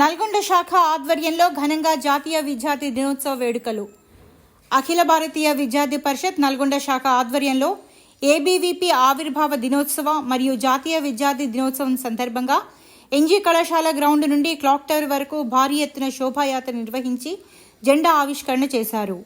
నల్గొండ శాఖ ఆధ్వర్యంలో ఘనంగా జాతీయ విద్యార్థి దినోత్సవ వేడుకలు. అఖిల భారతీయ విద్యార్థి పరిషత్ నల్గొండ శాఖ ఆధ్వర్యంలో ఏబీవీపీ ఆవిర్భావ దినోత్సవ మరియు జాతీయ విద్యార్థి దినోత్సవం సందర్భంగా ఎన్జీ కళాశాల గ్రౌండ్ నుండి క్లాక్ టవర్ వరకు భారీ ఎత్తున శోభాయాత్ర నిర్వహించి జెండా ఆవిష్కరణ చేశారు.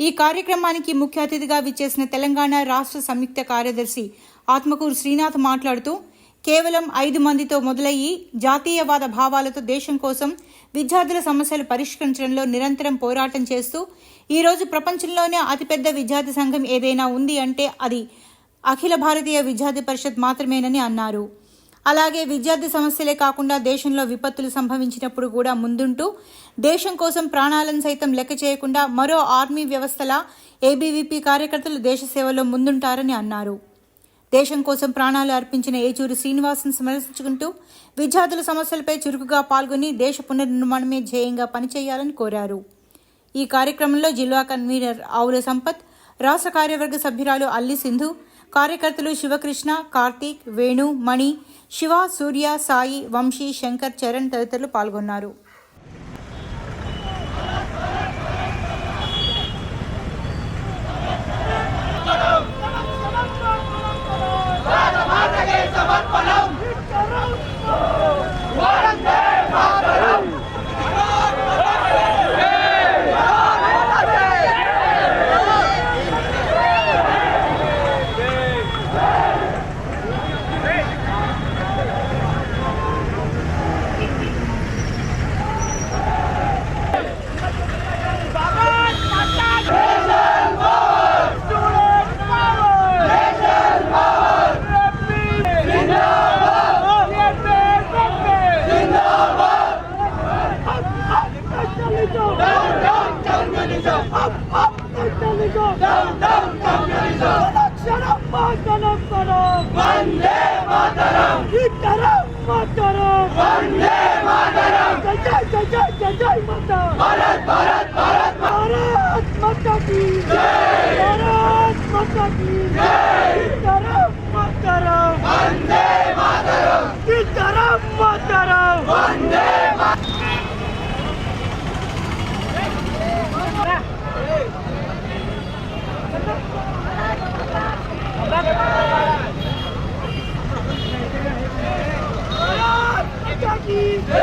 ఈ కార్యక్రమానికి ముఖ్య అతిథిగా విచ్చేసిన తెలంగాణ రాష్ట్ర సంయుక్త కార్యదర్శి ఆత్మకూరు శ్రీనాథ్ మాట్లాడుతూ కేవలం ఐదు మందితో మొదలయ్యి జాతీయవాద భావాలతో దేశం కోసం విద్యార్థుల సమస్యలు పరిష్కరించడంలో నిరంతరం పోరాటం చేస్తూ ఈరోజు ప్రపంచంలోనే అతిపెద్ద విద్యార్థి సంఘం ఏదైనా ఉంది అంటే అది అఖిల భారతీయ విద్యార్థి పరిషత్ మాత్రమేనని అన్నారు. అలాగే విద్యార్థి సమస్యలే కాకుండా దేశంలో విపత్తులు సంభవించినప్పుడు కూడా ముందుంటూ దేశం కోసం ప్రాణాలను సైతం లెక్క చేయకుండా మరో ఆర్మీ వ్యవస్థల ఏబీవీపీ కార్యకర్తలు దేశ సేవలో ముందుంటారని అన్నారు. దేశం కోసం ప్రాణాలు అర్పించిన ఏచూరి శ్రీనివాసన్ స్మరించుకుంటూ విద్యార్థుల సమస్యలపై చురుకుగా పాల్గొని దేశ పునర్నిర్మాణమే ధ్యేయంగా పనిచేయాలని కోరారు. ఈ కార్యక్రమంలో జిల్లా కన్వీనర్ ఆవుల సంపత్ రాష్ట్ర కార్యవర్గ సభ్యురాలు అల్లి సింధు కార్యకర్తలు శివకృష్ణ కార్తీక్ వేణు మణి శివ సూర్య సాయి వంశీ శంకర్ చరణ్ తదితరులు పాల్గొన్నారు. capitalism! Up, up, capitalism! Down, down, capitalism! Shanam, Mataram, Mataram! Vande Mataram! Itaram, Mataram! Vande Mataram! Jai, Jai, Jai, Jai, Jai, Mata! Bharat, Bharat, Bharat, Bharat! Mata ki! Jai! Bharat, Mata ki! Jai! Happy birthday.